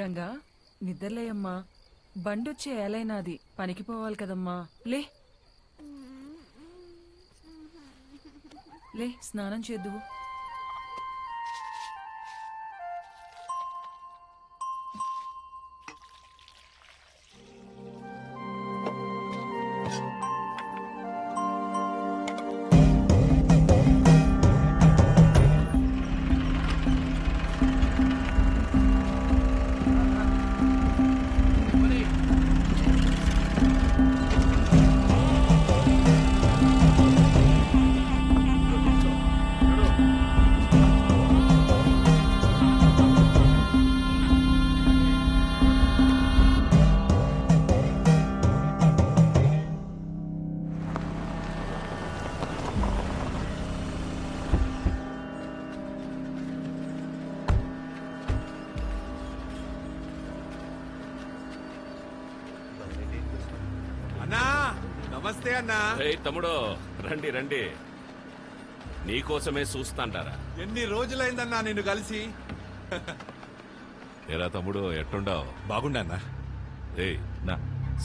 గంగా నిద్రలేయమ్మా. బండొచ్చే ఏలైనాది పనికి పోవాలి కదమ్మా. లే. లే స్నానం చేద్దువు. నమస్తే అన్నా. ఏయ్ తమ్ముడు రండి రండి. నీకోసమే చూస్తాంటారా ఎన్ని రోజులైందన్నా నిన్ను కలిసి? ఏరా తమ్ముడు ఎట్టుండావు? బాగుండన్నా ఏయ్ నా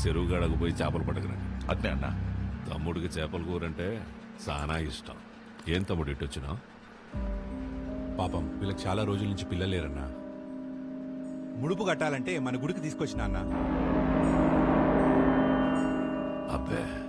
చెరువుగాడకు పోయి చేపలు పట్టుకురండి. అట్నే అన్నా. తమ్ముడికి చేపల కూరంటే చాలా ఇష్టం. ఏం తమ్ముడు ఇటు వచ్చినావు? పాపం వీళ్ళకి చాలా రోజుల నుంచి పిల్లలు లేరన్నా. ముడుపు కట్టాలంటే మన గుడికి తీసుకొచ్చిన అన్నా. అబ్బే.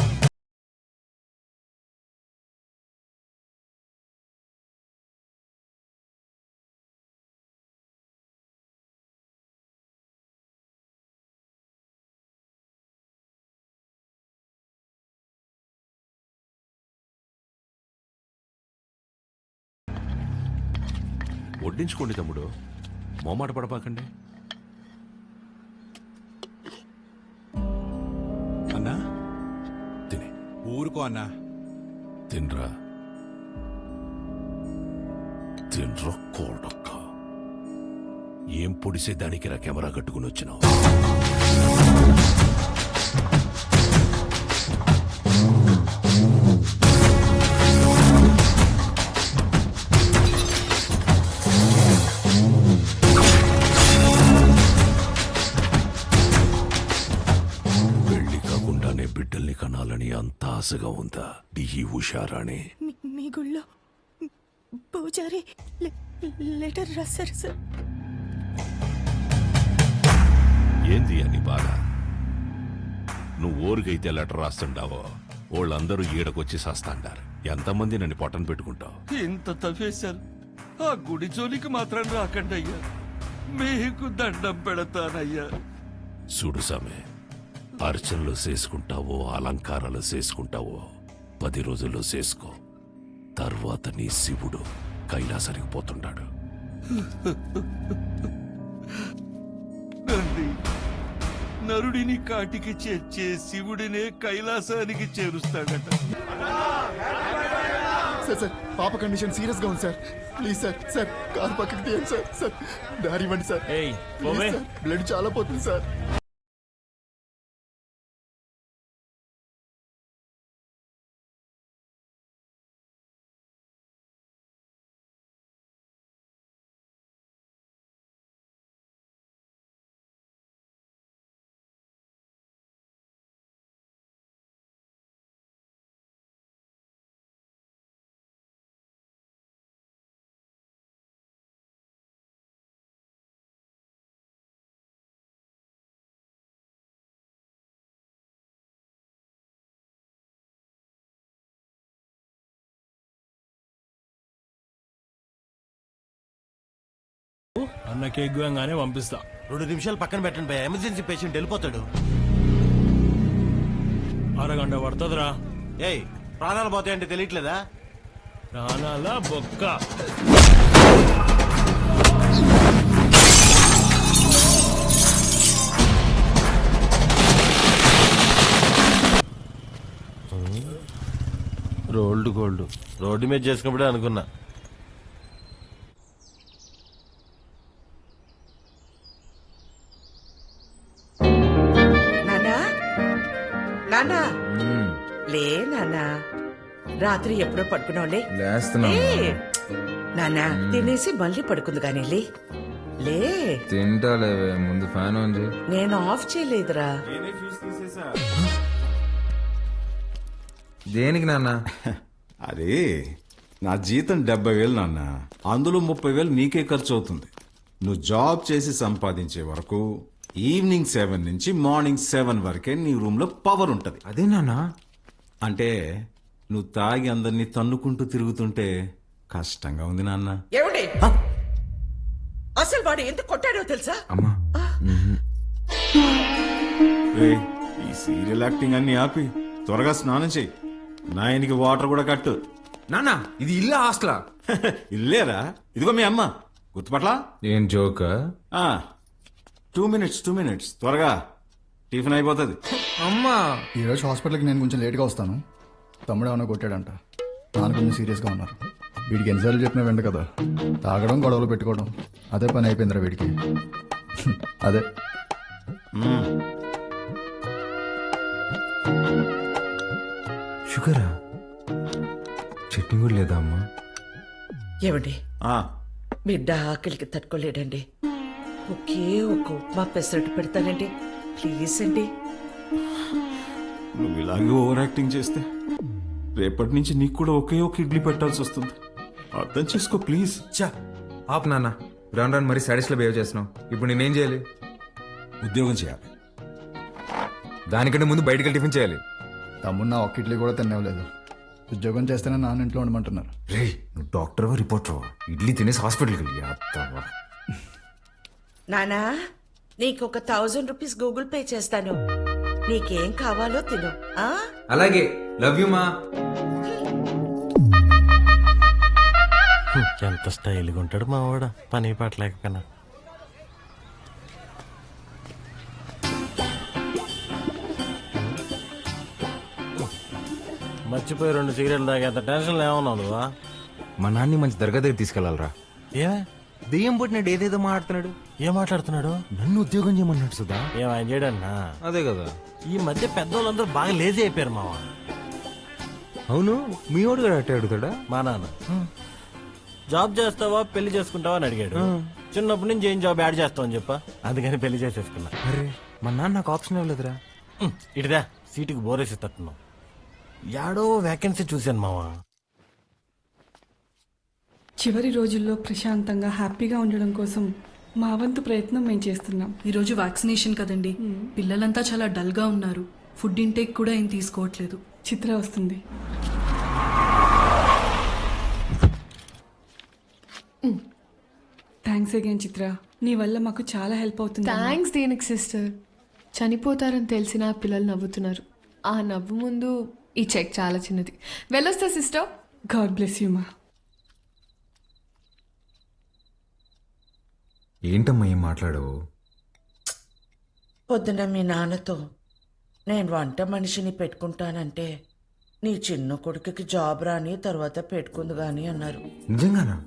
వడ్డించుకోండి తమ్ముడు. మొమ్మాట పడపాకండి. అన్నా? తినే. ఊరుకో అన్నా. తినరా. తినరా కోడక్క. ఏం పొడిసే దానికి రా కెమెరా కట్టుకుని వచ్చినావు? ఆశగా ఉందా ఈ ఉషారాణి మీ గుళ్ళో. పూజారి లెటర్ రాశారు సార్. ఏంది అని బాధ? నువ్వు ఊరికైతే లెటర్ రాస్తుండావో వాళ్ళందరూ ఈడకొచ్చి సస్తాండారు. ఎంతమంది నన్ను పొట్టను పెట్టుకుంటావు? ఇంత తవ్వేశారు ఆ గుడి జోలికి మాత్రం రాకండి అయ్యా మీకు దండం పెడతానయ్యా. చూడు సామె అర్చనలు చేసుకుంటావో అలంకారాలు చేసుకుంటావో పది రోజుల్లో చేసుకో. తర్వాత నీ శివుడు కైలాసానికి పోతుండాడు నంది నరుడిని కాటికి చేర్చే శివుడినే కైలాసానికి చేరుస్తాడట. సార్ సార్ పాప కండిషన్ సీరియస్గా ఉంది sir. Please sir sir car పక్కకి తీయండి సార్ సార్. దారి ఇవ్వండి సార్ బ్లడ్ చాలా పోతుంది సార్. అన్న కేక్ గోయంగానే పంపిస్తా. రెండు నిమిషాలు పక్కన పెట్టండి పోయా ఎమర్జెన్సీ పేషెంట్ వెళ్ళిపోతాడు. అరగంట పడుతుందిరా. ఏయ్ ప్రాణాలు పోతాయంటే తెలియట్లేదా? ప్రాణాల బొక్క. Rolled gold. రోడ్డు మీద చేసుకున్నప్పుడే అనుకున్నా. నానా? లే నానా. రాత్రి ఎప్పుడో పడుకున్నావులే? నానా తినేసి మళ్ళీ పడుకుంది కానీ లే. లే. తింటాలేవే ముందు ఫ్యాన్ ఆన్ చేయి. నేను ఆఫ్ చేయలేదురా. దేనికి నాన్న? అదే నా జీతం డెబ్బై వేలు నాన్న. అందులో ముప్పై వేలు నీకే ఖర్చు అవుతుంది. నువ్వు జాబ్ చేసి సంపాదించే వరకు ఈవినింగ్ సెవెన్ నుంచి మార్నింగ్ సెవెన్ వరకే నీ రూమ్లో పవర్ ఉంటది. అదే నాన్న. అంటే నువ్వు తాగి అందరినీ తన్నుకుంటూ తిరుగుతుంటే కష్టంగా ఉంది నాన్న. ఏమండి? అసలు వాడు ఎందుకు కొట్టాడో తెలుసా? అమ్మా. రేయ్, ఈ సీరియల్ యాక్టింగ్ అన్ని ఆపి త్వరగా స్నానం చెయ్యి నాయనికి వాటర్ కూడా కట్టు. నాన్న ఇది ఇల్లు హాస్టలా? ఇల్లేరా? ఇదిగో మీ అమ్మ. గుర్తుపట్లా ఏం joke? Two minutes two minutes త్వరగా. టిఫిన్ అయిపోతుంది. అమ్మా. ఈరోజు హాస్పిటల్కి నేను కొంచెం లేట్గా వస్తాను. తమ్ముడు ఏమైనా కొట్టాడంట. నాన్న కొంచెం సీరియస్గా ఉన్నారు. వీడికి ఎన్నిసార్లు చెప్పినా వెంట కదా. తాగడం గొడవలు పెట్టుకోవడం. అదే పని అయిపోయిందిరా వీడికి. అదే. షుగరా? చట్నీ కూడా లేదా అమ్మా? ఏమండి? బిడ్డ ఆకలికి తట్టుకోలేడండి. ఒకే ఒక ఉప్మా పెసరట్టు పెడతానండి. ప్లీజ్ అండి. నువ్వు ఇలాగే ఓవర్ యాక్టింగ్ చేస్తే రేపటి నుంచి నీకు కూడా ఒకే ఒక ఇడ్లీ పెట్టాల్సి వస్తుంది. అర్థం చేసుకో ప్లీజ్. చా ఆప్ నాన్న. రాను రాను మరీ సాడీస్లో బిహేవ్ చేస్తున్నావు. ఇప్పుడు నేనేం చేయాలి? ఉద్యోగం చేయాలి. దానికంటే ముందు బయటికి వెళ్ళి టిఫిన్ చేయాలి. తమ్ముడు నా ఒక్క ఇడ్లీ కూడా తినలేదు ఉద్యోగం చేస్తేనే నాన్న ఇంట్లో ఉండమంటున్నారు. రే నువ్వు డాక్టర్వా రిపోర్టర్వా? ఇడ్లీ తినేసి హాస్పిటల్కి వెళ్ళి అత్తవా నానా నీకు ఒక థౌజండ్ రూపీస్ గూగుల్ పే చేస్తాను. నీకేం కావాలో తిను ఆ? అలాగే. లవ్ యూ మా ఎంత స్టైల్గా ఉంటాడు మా వాడ. పని పాట లేకపోయినా మర్చిపోయి రెండు సిగరెట్లు తాగేంత టెన్షన్ ఏమన్నావు నువ్వా? మా నాన్ని మంచి దర్గా దగ్గర తీసుకెళ్ళాలరా ఏమే దెయ్యం పుట్టినాడు ఏదేదో మాట్లాడుతున్నాడు. ఏం మాట్లాడుతున్నాడు? నన్ను ఉద్యోగం చేయమన్నాడు సుధా. ఏం ఆయన చేయడన్నా అదే కదా. ఈ మధ్య పెద్దోళ్ళందరూ బాగా లేజీ అయిపోయారు మావా. అవును మీ వాడు కూడా అట్టే అడుగుతాడా? మా నాన్న. జాబ్ చేస్తావా పెళ్ళి చేసుకుంటావా అని అడిగాడు. చిన్నప్పటి నుంచి ఏం జాబ్ యాడ్ చేస్తావు అని చెప్పా. అందుకని పెళ్ళి చేసేసుకున్నా. అరే మా నాన్న నాకు ఆప్షన్ ఇవ్వలేదురా. ఇటుదా సీటుకి బోరేసి తట్టున్నావు. యాడో వేకెన్సీ చూశాను మావా. చివరి రోజుల్లో ప్రశాంతంగా హ్యాపీగా ఉండడం కోసం మా వంతు ప్రయత్నం మేము చేస్తున్నాం. ఈరోజు వ్యాక్సినేషన్ కదండి. పిల్లలంతా చాలా డల్గా ఉన్నారు. ఫుడ్ ఇంటేక్ కూడా ఏం తీసుకోవట్లేదు. చిత్ర వస్తుంది. Thanks again Chitra. నీ వల్ల మాకు చాలా హెల్ప్ అవుతుంది థ్యాంక్స్ దేనికి సిస్టర్. చనిపోతారని తెలిసిన పిల్లలు నవ్వుతున్నారు. ఆ నవ్వు ముందు ఈ చెక్ చాలా చిన్నది. వెళ్ళొస్తా సిస్టర్. గాడ్ బ్లెస్ యూ మా. ఏంటమ్మా ఏం మాట్లాడవు? పొద్దున మీ నాన్నతో నేను వంట మనిషిని పెట్టుకుంటానంటే నీ చిన్న కొడుకుకి జాబ్ రాని తర్వాత పెట్టుకుంది గాని అన్నారు. నిజంగానా?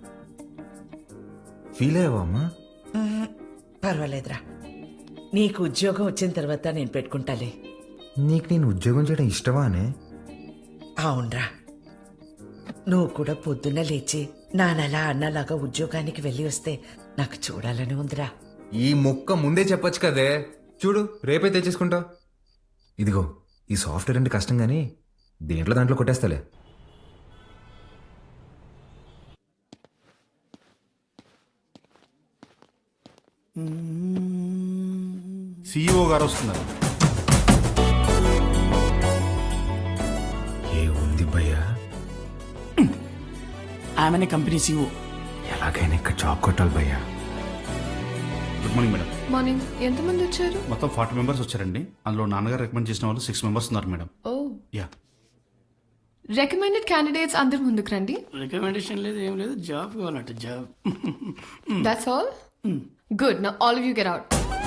ఫీల్ అయ్యావా అమ్మా? మ్మ్, పర్వాలేదురా. నీకు ఉద్యోగం వచ్చిన తర్వాత నేను పెట్టుకుంటాలే. నీకు నేను ఉద్యోగం చేయడం ఇష్టమా అనే అవునరా. నువ్వు కూడా పొద్దున్న లేచి నానలా అన్నలాగా ఉద్యోగానికి వెళ్ళి వస్తే నాకు చూడాలని ఉందిరా. ఈ మొక్క ముందే చెప్పొచ్చు కదే. చూడు రేపే తెచ్చేసుకుంటా. ఇదిగో ఈ సాఫ్ట్వేర్ అంటే కష్టం కానీ దేంట్లో దాంట్లో కొట్టేస్తాలే. సిఇఓ గారు వస్తున్నారు. ఏ ఉంది భయ్యా ఆమెనే కంపెనీ సీఓ ఎలాగైనా ఇక్కడ జాబ్ కొట్టాలి భయ్యా. గుడ్ మార్నింగ్ మేడం మార్నింగ్ ఎంతమంది వచ్చారు? మొత్తం ఫార్టీ మెంబర్స్ వచ్చారండి. అందులో నాన్నగారు రికమెండ్ చేసిన వాళ్ళు సిక్స్ మెంబర్స్ ఉన్నారు madam oh. Yeah recommended candidates అందరు ముందుకు రండి. రికమెండేషన్ లేదు ఏం లేదు. జాబ్ కావాలంట జాబ్ దట్స్ ఆల్ గుడ్ నా all of you get out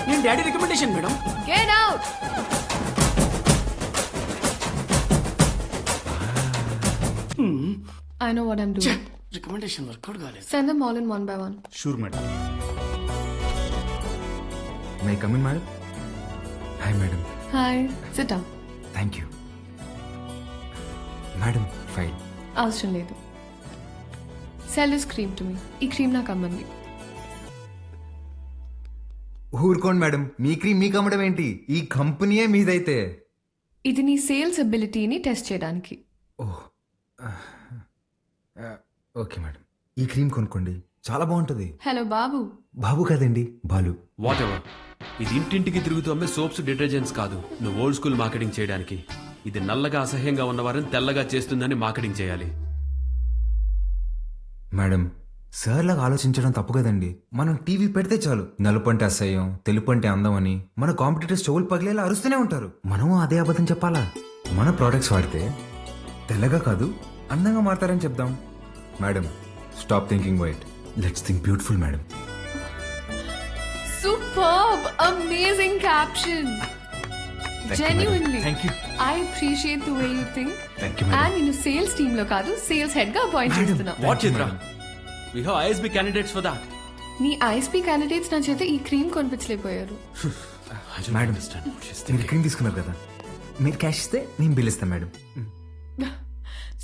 నేను daddy recommendation madam get out I know what I'm doing. Recommendation work out కాలేదు Send them all in one by one. Sure madam may come in madam hi madam Hi. Sit down. Thank you madam file అవసరం లేదు sell this cream to me ఈ cream నాకు అమ్మంది ఊరుకోండి madam మీ cream మీకు అమ్మడం ఏంటి ఈ కంపెనీయే మీదైతే ఇది నీ సేల్స్ అబిలిటీని టెస్ట్ చేయడానికి ఓకే మేడం. ఈ క్రీమ్ కొనుక్కోండి. చాలా బాగుంటుంది. హలో బాబు. బాబు కదండి బాలు. వాట్ ఎవర్ ఇది ఇంటింటికి తిరుగుతూ అమ్మే సోప్స్ డిటర్జెంట్స్ కాదు. నువ్వు ఓల్డ్ స్కూల్ మార్కెటింగ్ చేయడానికి. ఇది నల్లగా అసహ్యంగా ఉన్నవారిని తెల్లగా చేస్తుందని మార్కెటింగ్ చేయాలి. మేడం సార్ లాగా ఆలోచించడం తప్పు కదండి. మనం టీవీ పెడితే చాలు. నలుపు అంటే అసహ్యం తెలుపు అంటే అందం అని మన కాంపిటీటర్స్ చెవులు పగిలేలా అరుస్తూనే ఉంటారు. మనం అదే అబద్ధం చెప్పాలా? మన ప్రోడక్ట్స్ వాడితే తెల్లగా కాదు అందంగా మారతారని చెప్దాం. Madam stop thinking white let's think beautiful madam superb amazing caption genuinely thank you I appreciate the way you think thank you madam and నేను సేల్స్ టీమ్లో కాదు సేల్స్ హెడ్గా అపాయింట్ చేస్తున్నా. What Chitra we have ISB candidates for that నీ ISP candidates నా చేత ఈ cream కొనిపించలేకపోయారు. మేడం మీరు క్రీమ్ తీసుకున్నారు కదా. మీరు క్యాష్ ఇస్తే నేను బిల్ ఇస్తాను madam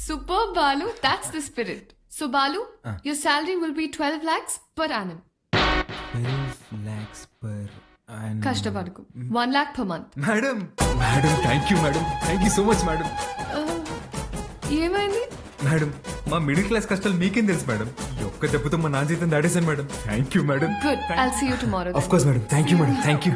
super Balu that's the spirit so Balu your salary will be twelve lakhs per annum lakhs per కష్టపడకు one lakh per month madam madam thank you madam thank you so much madam ఏమైంది? Madam మా middle class కష్టాలు మీకేం తెలుసు madam ఈ ఒక్క దెబ్బతో మా నాన్న జీతం దాడేశాను madam thank you madam good I'll see you tomorrow of course madam thank you madam thank you